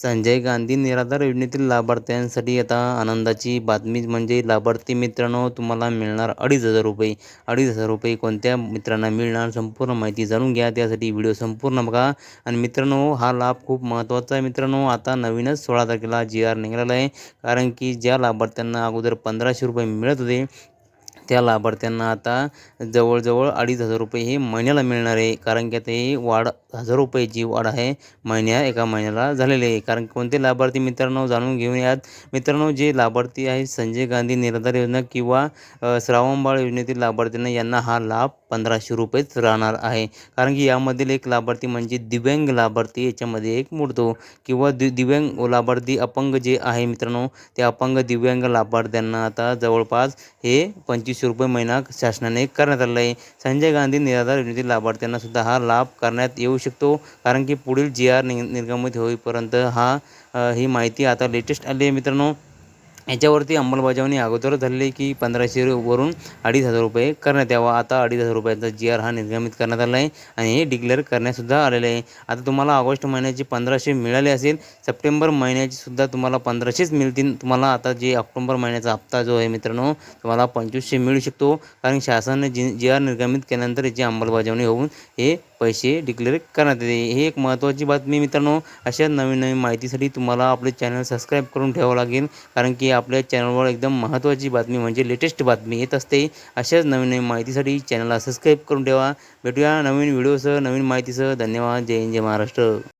संजय गांधी निराधार योजनेतील लाभार्थ्यांसाठी आता आनंदाची बातमी म्हणजे लाभार्थी मित्रांनो तुम्हाला मिळणार अडीच हजार रुपये. अडीच हजार रुपये कोणत्या मित्रांना मिळणार संपूर्ण माहिती जाणून घ्या. त्यासाठी व्हिडिओ संपूर्ण बघा. आणि मित्रांनो हा लाभ खूप महत्त्वाचा आहे मित्रांनो. आता नवीनच सोळा तारखेला जी आर निघालेला आहे. कारण की ज्या लाभार्थ्यांना अगोदर पंधराशे रुपये मिळत होते त्या लाभार्थ्यांना आता जवळजवळ अडीच हजार रुपये हे महिन्याला मिळणार आहे. कारण की आता ही वाढ हजार रुपयाची वाढ आहे महिन्या एका महिन्याला झालेली आहे. कारण कोणते लाभार्थी मित्रांनो जाणून घेऊन यात. मित्रांनो जे लाभार्थी आहे संजय गांधी निराधार योजना किंवा श्रावणबाळ योजनेतील लाभार्थ्यांना यांना हा लाभ पंधराशे रुपयेच राहणार आहे. कारण की यामधील एक लाभार्थी म्हणजे दिव्यांग लाभार्थी याच्यामध्ये एक मोडतो किंवा दि दिव्यांग लाभार्थी अपंग जे आहे मित्रांनो ते अपंग दिव्यांग लाभार्थ्यांना आता जवळपास हे पंच पंचवीसशे रुपये महिना शासनाने करण्यात आलेला आहे. संजय गांधी निराधार योजनेतील लाभार्थ्यांना सुद्धा हा लाभ करण्यात येऊ शकतो कारण की पुढील जी आर निर्गमित होईपर्यंत हा ही माहिती आता लेटेस्ट आली आहे मित्रांनो. याच्यावरती अंमलबजावणी अगोदर झालेली की पंधराशेवरून अडीच हजार रुपये करण्यात यावा. आता अडीच हजार रुपयाचा जी आर हा निर्गमित करण्यात आला आहे आणि हे डिक्लेअर करण्यातसुद्धा आलेलं आहे. आता तुम्हाला ऑगस्ट महिन्याचे पंधराशे मिळाले असेल सप्टेंबर महिन्याची सुद्धा तुम्हाला पंधराशेच मिळतील. तुम्हाला आता जे ऑक्टोबर महिन्याचा हप्ता जो आहे मित्रांनो तुम्हाला पंचवीसशे मिळू शकतो. कारण शासनाने जी जी आर निर्गमित केल्यानंतर याची अंमलबजावणी होऊन हे पैसे डिक्लेअर करण्यात येते. ही एक महत्त्वाची बातमी मित्रांनो. अशा नवीन नवीन माहितीसाठी तुम्हाला आपले चॅनल सबस्क्राईब करून ठेवावं लागेल. कारण की आपल्या चॅनलवर एकदम महत्त्वाची बातमी म्हणजे लेटेस्ट बातमी येत असते. अशाच नवीन नवीन माहितीसाठी चॅनलला सबस्क्राईब करून ठेवा. भेटूया नवीन व्हिडिओसह नवीन माहितीसह. धन्यवाद. जय हिंद जय महाराष्ट्र.